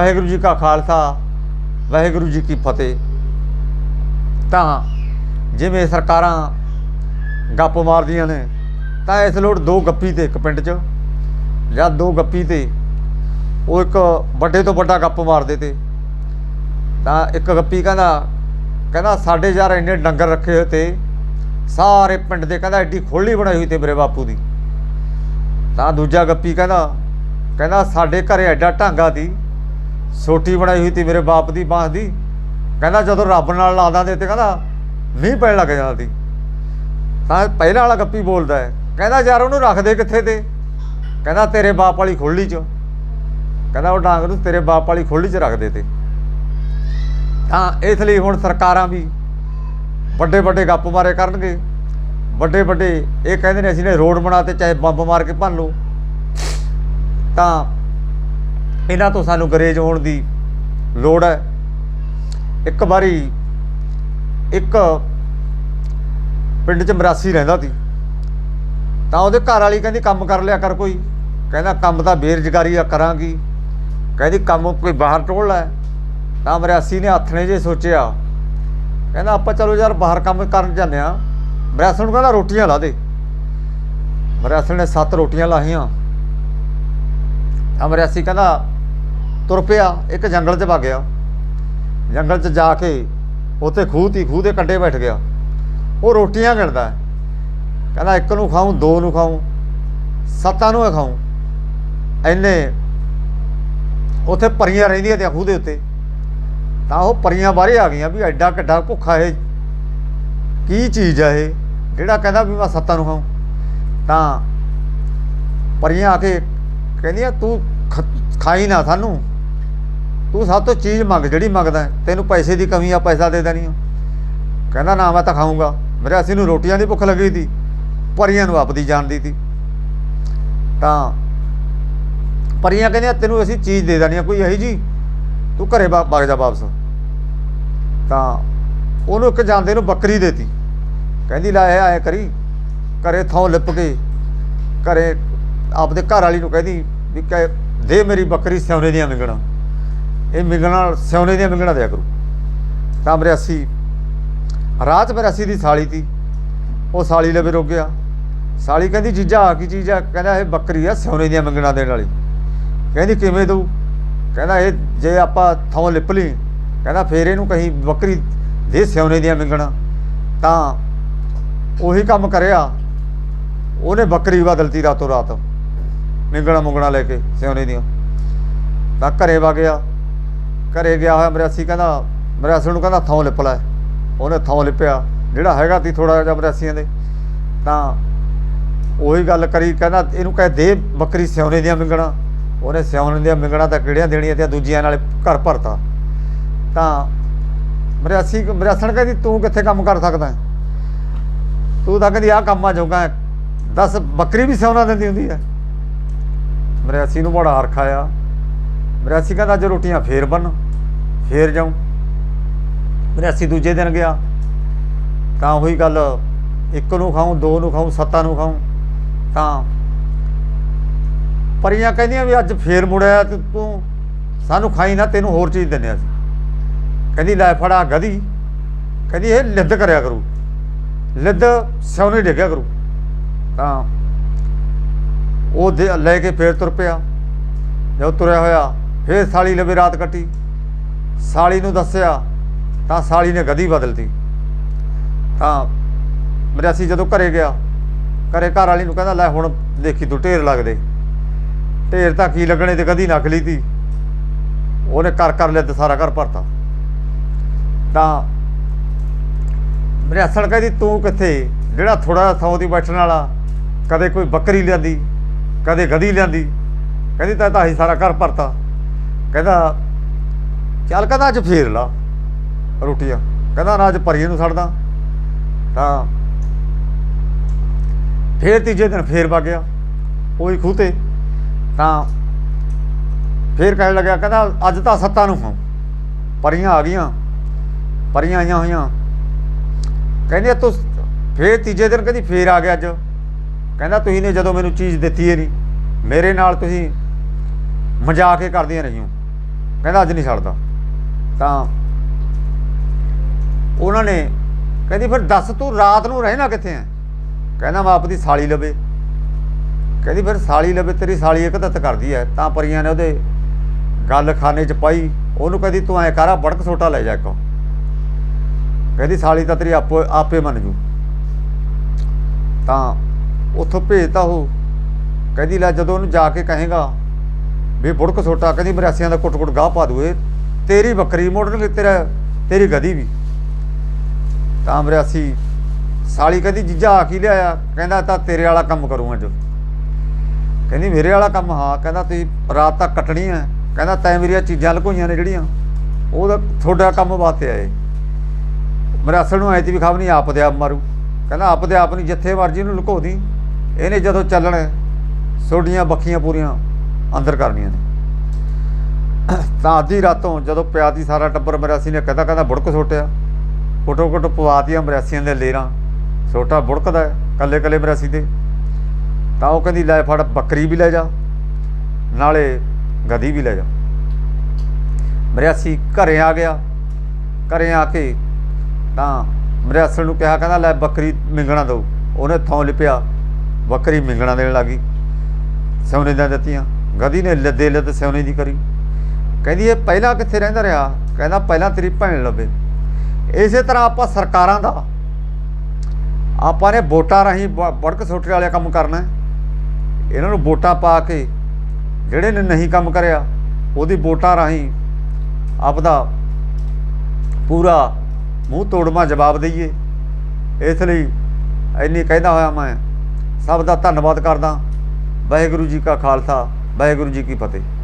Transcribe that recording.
ਵਾਹਿਗੁਰੂ ਜੀ ਕਾ ਖਾਲਸਾ, ਵਾਹਿਗੁਰੂ ਜੀ ਕੀ ਫਤਿਹ। ਤਾਂ ਜਿਵੇਂ ਸਰਕਾਰਾਂ ਗੱਪ ਮਾਰਦੀਆਂ ਨੇ, ਤਾਂ ਇਸ ਲੋੜ ਦੋ ਗੱਪੀ ਤੇ ਇੱਕ ਪਿੰਡ 'ਚ ਜਾਂ ਦੋ ਗੱਪੀ ਤੇ ਉਹ ਇੱਕ ਵੱਡੇ ਤੋਂ ਵੱਡਾ ਗੱਪ ਮਾਰਦੇ ਤੇ। ਤਾਂ ਇੱਕ ਗੱਪੀ ਕਹਿੰਦਾ ਕਹਿੰਦਾ ਸਾਡੇ ਯਾਰ ਇੰਨੇ ਡੰਗਰ ਰੱਖੇ ਹੋਏ ਤੇ ਸਾਰੇ ਪਿੰਡ ਦੇ ਕਹਿੰਦਾ ਐਡੀ ਖੋਲੀ ਬਣਾਈ ਹੋਈ ਤੇ ਮੇਰੇ ਬਾਪੂ ਦੀ। ਤਾਂ ਦੂਜਾ ਗੱਪੀ ਕਹਿੰਦਾ ਕਹਿੰਦਾ ਸਾਡੇ ਘਰੇ ਐਡਾ ਢਾਂਗਾ ਦੀ ਸੋਟੀ ਬਣਾਈ ਹੋਈ ਤੀ ਮੇਰੇ ਬਾਪ ਦੀ ਬਾਂਸ ਦੀ। ਕਹਿੰਦਾ ਜਦੋਂ ਰੱਬ ਨਾਲ ਲਾ ਦਾਂਦੇ ਤੇ ਕਹਿੰਦਾ ਮੀਂਹ ਪੈਣ ਲੱਗ ਜਾਂਦਾ ਸੀ। ਤਾਂ ਪਹਿਲਾਂ ਵਾਲਾ ਗੱਪੀ ਬੋਲਦਾ ਹੈ। ਕਹਿੰਦਾ ਯਾਰ ਉਹਨੂੰ ਰੱਖਦੇ ਕਿੱਥੇ ਤੇ? ਕਹਿੰਦਾ ਤੇਰੇ ਬਾਪ ਵਾਲੀ ਖੋਲੀ 'ਚ। ਕਹਿੰਦਾ ਉਹ ਡਾਂਗ ਨੂੰ ਤੇਰੇ ਬਾਪ ਵਾਲੀ ਖੋਲੀ 'ਚ ਰੱਖਦੇ ਤੇ। ਤਾਂ ਇਸ ਲਈ ਹੁਣ ਸਰਕਾਰਾਂ ਵੀ ਵੱਡੇ ਵੱਡੇ ਗੱਪ ਮਾਰੇ ਕਰਨਗੇ। ਵੱਡੇ ਵੱਡੇ ਇਹ ਕਹਿੰਦੇ ਨੇ ਅਸੀਂ ਨੇ ਰੋਡ ਬਣਾਤੇ ਚਾਹੇ ਬੰਬ ਮਾਰ ਕੇ ਭੰਨ ਲਓ। ਤਾਂ ਇਹਨਾਂ ਤੋਂ ਸਾਨੂੰ ਗਰੇਜ ਹੋਣ ਦੀ ਲੋੜ ਹੈ। ਇੱਕ ਵਾਰੀ ਇੱਕ ਪਿੰਡ 'ਚ ਮਰਾਸੀ ਰਹਿੰਦਾ ਸੀ। ਤਾਂ ਉਹਦੇ ਘਰ ਵਾਲੀ ਕਹਿੰਦੀ, ਕੰਮ ਕਰ ਲਿਆ ਕਰ ਕੋਈ। ਕਹਿੰਦਾ, ਕੰਮ ਤਾਂ ਬੇਰੁਜ਼ਗਾਰੀ ਆ, ਕਰਾਂਗੀ। ਕਹਿੰਦੀ, ਕੰਮ ਕੋਈ ਬਾਹਰ ਟੋਲ ਲੈ। ਤਾਂ ਮਰਾਸੀ ਨੇ ਹੱਥ ਨੇ ਜੇ ਸੋਚਿਆ। ਕਹਿੰਦਾ, ਆਪਾਂ ਚਲੋ ਯਾਰ ਬਾਹਰ ਕੰਮ ਕਰਨ ਜਾਂਦੇ ਆ ਮਰਾਸਣ ਨੂੰ ਕਹਿੰਦਾ, ਰੋਟੀਆਂ ਲਾ ਦੇ। ਮਰਾਸਣ ਨੇ ਸੱਤ ਰੋਟੀਆਂ ਲਾਹੀਆਂ। ਤਾਂ ਮਰਾਸੀ ਕਹਿੰਦਾ ਤੁਰ ਪਿਆ, ਇੱਕ ਜੰਗਲ 'ਚ ਵਗ ਗਿਆ। ਜੰਗਲ 'ਚ ਜਾ ਕੇ ਉੱਥੇ ਖੂਹ ਤੀ, ਖੂਹ ਦੇ ਕੰਢੇ ਬੈਠ ਗਿਆ। ਉਹ ਰੋਟੀਆਂ ਗਿਣਦਾ ਕਹਿੰਦਾ ਇੱਕ ਨੂੰ ਖਾਊਂ, ਦੋ ਨੂੰ ਖਾਊਂ, ਸੱਤਾਂ ਨੂੰ ਹੀ ਖਾਊਂ। ਐਨੇ ਉੱਥੇ ਪਰੀਆਂ ਰਹਿੰਦੀਆਂ ਤੇ ਖੂਹ ਦੇ ਉੱਤੇ। ਤਾਂ ਉਹ ਪਰੀਆਂ ਬਾਹਰੇ ਆ ਗਈਆਂ ਵੀ ਐਡਾ ਕਿੱਡਾ ਭੁੱਖਾ ਇਹ। ਕੀ ਚੀਜ਼ ਆ ਇਹ? ਜਿਹੜਾ ਕਹਿੰਦਾ ਵੀ ਮੈਂ ਸੱਤਾਂ ਨੂੰ ਖਾਊਂ। ਤਾਂ ਪਰੀਆਂ ਆ ਕੇ ਕਹਿੰਦੀਆਂ, ਤੂੰ ਖਾਈ ਨਾ ਸਾਨੂੰ। ਤੂੰ ਸਭ ਤੋਂ ਚੀਜ਼ ਮੰਗ, ਜਿਹੜੀ ਮੰਗਦਾ ਤੈਨੂੰ ਪੈਸੇ ਦੀ ਕਮੀ ਆ, ਪੈਸਾ ਦੇ ਦੇਣੀ ਆ। ਕਹਿੰਦਾ, ਨਾ ਮੈਂ ਤਾਂ ਖਾਊਂਗਾ। ਮੇਰੇ ਅਸੀਂ ਨੂੰ ਰੋਟੀਆਂ ਦੀ ਭੁੱਖ ਲੱਗੀ ਸੀ, ਪਰੀਆਂ ਨੂੰ ਆਪਦੀ ਜਾਣਦੀ ਸੀ ਤਾਂ ਪਰੀਆਂ ਕਹਿੰਦੀਆਂ, ਤੈਨੂੰ ਅਸੀਂ ਚੀਜ਼ ਦੇ ਦੇਣੀ ਆ, ਕੋਈ ਇਹੀ ਜੀ ਤੂੰ ਘਰੇ ਵਗ ਜਾ ਵਾਪਸ। ਤਾਂ ਉਹਨੂੰ ਇੱਕ ਜਾਂਦੇ ਨੂੰ ਬੱਕਰੀ ਦੇਤੀ। ਕਹਿੰਦੀ, ਲੈ ਆਇਆ ਕਰੀ। ਘਰੇ ਥਾਂ ਲਿਪ ਕੇ, ਘਰੇ ਆਪਦੇ ਘਰ ਵਾਲੀ ਨੂੰ ਕਹਿੰਦੀ ਵੀ ਕਹਿ, ਦੇ ਮੇਰੀ ਬੱਕਰੀ ਸਿਉਨੇ ਦੀਆਂ ਵਿੰਗਣਾ। ਇਹ ਮਿੰਗਣਾ ਸਿਉਨੇ ਦੀਆਂ ਮਿੰਗਣਾ ਦਿਆ ਕਰੂ। ਤਾਂ ਮੇਰੇ ਰਾਤ ਮੇਰੇ ਦੀ ਸਾਲੀ ਤੀ। ਉਹ ਸਾਲੀ ਲਵੇ ਰੁਕ ਗਿਆ। ਸਾਲੀ ਕਹਿੰਦੀ, ਜੀਜਾ ਆ ਕੀ ਚੀਜ਼ ਆ? ਕਹਿੰਦਾ, ਇਹ ਬੱਕਰੀ ਆ ਸਿਉਨੇ ਦੀਆਂ ਮੰਗਣਾ ਦੇਣ ਵਾਲੀ। ਕਹਿੰਦੀ, ਕਿਵੇਂ ਦਊ? ਕਹਿੰਦਾ, ਇਹ ਜੇ ਆਪਾਂ ਥਾਂ ਲਿਪ ਲਈ, ਕਹਿੰਦਾ, ਫੇਰ ਇਹਨੂੰ ਕਹੀਂ ਬੱਕਰੀ ਦੇ ਸਿਉਨੇ ਦੀਆਂ ਮਿੰਗਣਾ। ਤਾਂ ਉਹੀ ਕੰਮ ਕਰਿਆ। ਉਹਨੇ ਬੱਕਰੀ ਬਦਲਤੀ ਰਾਤੋਂ ਰਾਤ ਮਿੰਗਣਾ ਮੁੰਗਣਾ ਲੈ ਕੇ ਸਿਉਨੇ ਦੀਆਂ। ਤਾਂ ਘਰੇ ਵਾ ਗਿਆ। ਘਰੇ ਗਿਆ ਹੋਇਆ ਮਰਿਆਸੀ ਕਹਿੰਦਾ ਮਰਾਸੀ ਨੂੰ ਕਹਿੰਦਾ ਥਾਂ ਲਿਪ ਲੈ। ਉਹਨੇ ਥਾਂ ਲਿਪਿਆ। ਜਿਹੜਾ ਹੈਗਾ ਤੀ ਥੋੜਾ ਜਿਹਾ ਮਰਾਸੀਆਂ ਦੇ। ਤਾਂ ਉਹੀ ਗੱਲ ਕਰੀ, ਕਹਿੰਦਾ ਇਹਨੂੰ ਕਹੇ ਦੇ ਬੱਕਰੀ ਸਿਉਣੇ ਦੀਆਂ ਮਿੰਗਣਾ। ਉਹਨੇ ਸਿਉਣੇ ਦੀਆਂ ਮਿੰਗਣਾ ਤਾਂ ਕਿਹੜੀਆਂ ਦੇਣੀਆਂ ਤੇ ਦੂਜੀਆਂ ਨਾਲ ਘਰ ਭਰਤਾ। ਤਾਂ ਮਰਿਆਸੀ ਮਰਿਆਸਣ ਕਹਿੰਦੀ, ਤੂੰ ਕਿੱਥੇ ਕੰਮ ਕਰ ਸਕਦਾ ਤੂੰ ਤਾਂ ਕਹਿੰਦੀ, ਆਹ ਕੰਮਾਂ ਜੋਗਾ ਦੱਸ, ਬੱਕਰੀ ਵੀ ਸਿਉਣਾ ਦਿੰਦੀ ਹੁੰਦੀ ਹੈ। ਮਰਿਆਸੀ ਨੂੰ ਬੜਾ ਹਰਖ ਆਇਆ। ਮਰਾਸੀ ਕਹਿੰਦਾ ਅੱਜ ਰੋਟੀਆਂ ਫੇਰ ਬਣ ਫੇਰ ਜਾਉ ਮਰਾਸੀ ਦੂਜੇ ਦਿਨ ਗਿਆ। ਤਾਂ ਉਹੀ ਗੱਲ, ਇੱਕ ਨੂੰ ਖਾਉਂ ਦੋ ਨੂੰ ਖਾਉਂ ਸੱਤਾਂ ਨੂੰ ਖਾਉਂ ਤਾਂ ਪਰੀਆਂ ਕਹਿੰਦੀਆਂ ਵੀ ਅੱਜ ਫੇਰ ਮੁੜਿਆ ਤੇ ਤੂੰ, ਸਾਨੂੰ ਖਾਈ ਨਾ, ਤੈਨੂੰ ਹੋਰ ਚੀਜ਼ ਦਿੰਨੇ ਅਸੀਂ। ਕਹਿੰਦੀ, ਲੈ ਫੜਾ ਗਦੀ। ਕਹਿੰਦੀ, ਇਹ ਲਿੱਦ ਕਰਿਆ ਕਰੂ। ਲਿੱਦ ਸਿਉਨੇ ਡਿੱਗਿਆ ਕਰੂ। ਤਾਂ ਉਹ ਦੇ- ਲੈ ਕੇ ਫੇਰ ਤੁਰ ਪਿਆ। ਜਦੋਂ ਤੁਰਿਆ ਹੋਇਆ ਫੇਰ ਸਾਲੀ ਲਵੇ ਰਾਤ ਕੱਟੀ। ਸਾਲੀ ਨੂੰ ਦੱਸਿਆ, ਤਾਂ ਸਾਲੀ ਨੇ ਗਦੀ ਬਦਲਤੀ। ਤਾਂ ਮਰਿਆਸੀ ਜਦੋਂ ਘਰੇ ਗਿਆ, ਘਰੇ ਘਰ ਵਾਲੀ ਨੂੰ ਕਹਿੰਦਾ, ਲੈ ਹੁਣ ਦੇਖੀ ਤੂੰ ਢੇਰ ਲੱਗਦੇ। ਢੇਰ ਤਾਂ ਕੀ ਲੱਗਣੇ ਤੇ ਕਦੀ ਨੱਕ ਲਈ ਤੀ ਉਹਨੇ ਕਰ ਕਰ ਲਿਆ ਤੇ ਸਾਰਾ ਘਰ ਭਰਤਾ। ਤਾਂ ਮੇਰੇ ਕਹਿੰਦੀ, ਤੂੰ ਕਿੱਥੇ? ਜਿਹੜਾ ਥੋੜਾ ਥਾਂ ਦੀ ਬੈਠਣ ਵਾਲਾ, ਕਦੇ ਕੋਈ ਬੱਕਰੀ ਲਿਆਂਦੀ, ਕਦੇ ਗਧੀ ਲਿਆਂਦੀ, ਕਹਿੰਦੀ, ਤਾਂ ਤਾਂ ਅਸੀਂ ਸਾਰਾ ਘਰ ਭਰਤਾ। ਕਹਿੰਦਾ, ਚੱਲ ਕਹਿੰਦਾ ਅੱਜ ਫੇਰ ਲਾ ਰੋਟੀਆਂ। ਕਹਿੰਦਾ, ਨਾ ਅੱਜ ਪਰੀਏ ਨੂੰ ਛੱਡਦਾ ਤਾਂ ਫੇਰ ਤੀਜੇ ਦਿਨ ਫੇਰ ਵਗ ਗਿਆ। ਉਹੀ ਖੂਹ ਤੇ ਤਾਂ ਫੇਰ ਕਹਿਣ ਲੱਗਿਆ, ਕਹਿੰਦਾ, ਅੱਜ ਤਾਂ ਸੱਤਾਂ ਨੂੰ ਖਾਂ ਪਰੀਆਂ ਆ ਗਈਆਂ। ਪਰੀਆਂ ਆਈਆਂ ਹੋਈਆਂ। ਕਹਿੰਦੇ ਤੂੰ ਫੇਰ ਤੀਜੇ ਦਿਨ ਕਹਿੰਦੀ, ਫੇਰ ਆ ਗਿਆ ਅੱਜ। ਕਹਿੰਦਾ, ਤੁਸੀਂ ਨੇ ਜਦੋਂ ਮੈਨੂੰ ਚੀਜ਼ ਦਿੱਤੀ ਹੈ ਨਹੀਂ, ਮੇਰੇ ਨਾਲ ਤੁਸੀਂ ਮਜ਼ਾਕ ਹੀ ਕਰਦੀਆਂ ਰਹੀਓ ਕਹਿੰਦਾ ਅੱਜ ਨਹੀਂ ਛੱਡਦਾ। ਤਾਂ ਉਹਨਾਂ ਨੇ ਕਹਿੰਦੀ, ਫਿਰ ਦੱਸ ਤੂੰ ਰਾਤ ਨੂੰ ਰਹਿਣਾ ਕਿੱਥੇ ਐ ਕਹਿੰਦਾ, ਮੈਂ ਆਪਦੀ ਸਾਲੀ ਲਵੇ। ਕਹਿੰਦੀ, ਫਿਰ ਸਾਲੀ ਲਵੇ, ਤੇਰੀ ਸਾਲੀ ਇੱਕ ਦਿੱਤ ਕਰਦੀ ਐ ਤਾਂ ਪਰੀਆਂ ਨੇ ਉਹਦੇ ਗੱਲ ਖਾਨੇ ਚ ਪਾਈ। ਉਹਨੂੰ ਕਹਿੰਦੀ, ਤੂੰ ਐ ਕਰਾ ਬੜਕ ਛੋਟਾ ਲੈ ਜਾ ਇੱਕ। ਕਹਿੰਦੀ, ਸਾਲੀ ਤਾਂ ਤੇਰੀ ਆਪੋ ਆਪੇ ਮੰਨ ਜੂ। ਤਾਂ ਉੱਥੋਂ ਭੇਜਤਾ ਉਹ। ਕਹਿੰਦੀ, ਲੈ ਜਦੋਂ ਉਹਨੂੰ ਜਾ ਕੇ ਕਹੇਗਾ ਵੀ ਬੁੜਕ ਛੋਟਾ ਕਹਿੰਦੀ ਮਰਾਸੀਆਂ ਦਾ ਕੁੱਟ ਕੁੱਟ ਗਾਹ ਪਾ ਦੂਏ ਤੇਰੀ ਬੱਕਰੀ ਮੋੜਨਗੇ ਤੇਰਾ ਤੇਰੀ ਗਦੀ ਵੀ। ਤਾਂ ਮਰਾਸੀ ਸਾਲੀ ਕਹਿੰਦੀ ਜੀਜਾ ਆ ਕੀ ਲਿਆਇਆ? ਕਹਿੰਦਾ ਤਾਂ ਤੇਰੇ ਵਾਲਾ ਕੰਮ ਕਰੂੰ ਅੱਜ ਕਹਿੰਦੀ ਮੇਰੇ ਵਾਲਾ ਕੰਮ ਹਾਂ ਕਹਿੰਦਾ ਤੁਸੀਂ ਰਾਤ ਤੱਕ ਕੱਟਣੀ ਹੈ ਕਹਿੰਦਾ ਤੈਂ ਮੇਰੀਆਂ ਚੀਜ਼ਾਂ ਲੁਕੋਈਆਂ ਨੇ ਜਿਹੜੀਆਂ ਉਹਦਾ ਤੁਹਾਡਾ ਕੰਮ ਵਾਸਤੇ ਆਏ। ਮੇਰਾ ਨੂੰ ਐ ਵੀ ਖਬ ਨਹੀਂ ਆਪ ਦੇ ਆਪ ਮਾਰੂ। ਕਹਿੰਦਾ ਆਪ ਦੇ ਆਪ ਨਹੀਂ ਜਿੱਥੇ ਮਰਜ਼ੀ ਨੂੰ ਲੁਕੋ ਦੀ। ਇਹਨੇ ਜਦੋਂ ਚੱਲਣਾ ਹੈ, ਤੁਹਾਡੀਆਂ ਬੱਖੀਆਂ ਪੂਰੀਆਂ ਅੰਦਰ ਕਰਨੀਆਂ ਨੇ। ਤਾਂ ਅੱਧੀ ਰਾਤੋਂ ਜਦੋਂ ਪਿਆ ਪਿਆਤੀ ਸਾਰਾ ਟੱਬਰ ਮਰਾਸੀ ਨੇ ਕਹਿੰਦਾ ਕਹਿੰਦਾ ਬੁੜਕ ਛੋਟਿਆ ਫੋਟੋ ਫੋਟੋ ਪਵਾਤੀਆਂ ਮਰਾਸੀਆਂ ਦੇ ਲੇਰਾਂ। ਛੋਟਾ ਬੁੜਕਦਾ ਹੈ, ਕੱਲੇ ਕੱਲੇ ਮਰਾਸੀ ਦੇ। ਤਾਂ ਉਹ ਕਹਿੰਦੀ ਲੈ ਫੜ ਬੱਕਰੀ ਵੀ ਲੈ ਜਾ ਨਾਲੇ ਗਦੀ ਵੀ ਲੈ ਜਾ। ਮਰਿਆਸੀ ਘਰੇ ਆ ਗਿਆ। ਘਰੇ ਆ ਕੇ ਤਾਂ ਮਰਿਆਸਣ ਨੂੰ ਕਿਹਾ ਕਹਿੰਦਾ ਲੈ ਬੱਕਰੀ ਮਿੰਗਣਾ ਦਊ ਉਹਨੇ ਥੋਂ ਲਿਪਿਆ ਬੱਕਰੀ ਮਿੰਗਣਾ ਦੇਣ ਲੱਗੀ। ਸੋਨੇ ਦੀਆਂ ਦਿੱਤੀਆਂ। ਗਦੀ ਨੇ ਲੱਦੇ ਲੱਦ ਸੋਨੇ ਦੀ ਕਰੀ। ਕਹਿੰਦੀ ਇਹ ਪਹਿਲਾਂ ਕਿੱਥੇ ਰਹਿੰਦਾ ਰਿਹਾ? ਕਹਿੰਦਾ ਪਹਿਲਾਂ ਤੇਰੀ ਭੈਣ ਲੱਭੇ। ਇਸੇ ਤਰ੍ਹਾਂ ਆਪਾਂ ਸਰਕਾਰਾਂ ਦਾ। ਆਪਾਂ ਨੇ ਵੋਟਾਂ ਰਾਹੀਂ ਬ- ਬੜਕ ਸੋਟੇ ਵਾਲਿਆ ਕੰਮ ਕਰਨਾ ਇਹਨਾਂ ਨੂੰ ਵੋਟਾਂ ਪਾ ਕੇ ਜਿਹੜੇ ਨੇ ਨਹੀਂ ਕੰਮ ਕਰਿਆ, ਉਹਦੀ ਵੋਟਾਂ ਰਾਹੀਂ ਆਪਦਾ ਪੂਰਾ ਮੂੰਹ ਤੋੜਮਾ ਜਵਾਬ ਦਈਏ। ਇਸ ਲਈ ਇੰਨੀ ਕਹਿੰਦਾ ਹੋਇਆ ਮੈਂ, ਸਭ ਦਾ ਧੰਨਵਾਦ ਕਰਦਾ। ਵਾਹਿਗੁਰੂ ਜੀ ਕਾ ਖਾਲਸਾ। ਵਾਹਿਗੁਰੂ ਜੀ ਕੀ ਫਤਿਹ।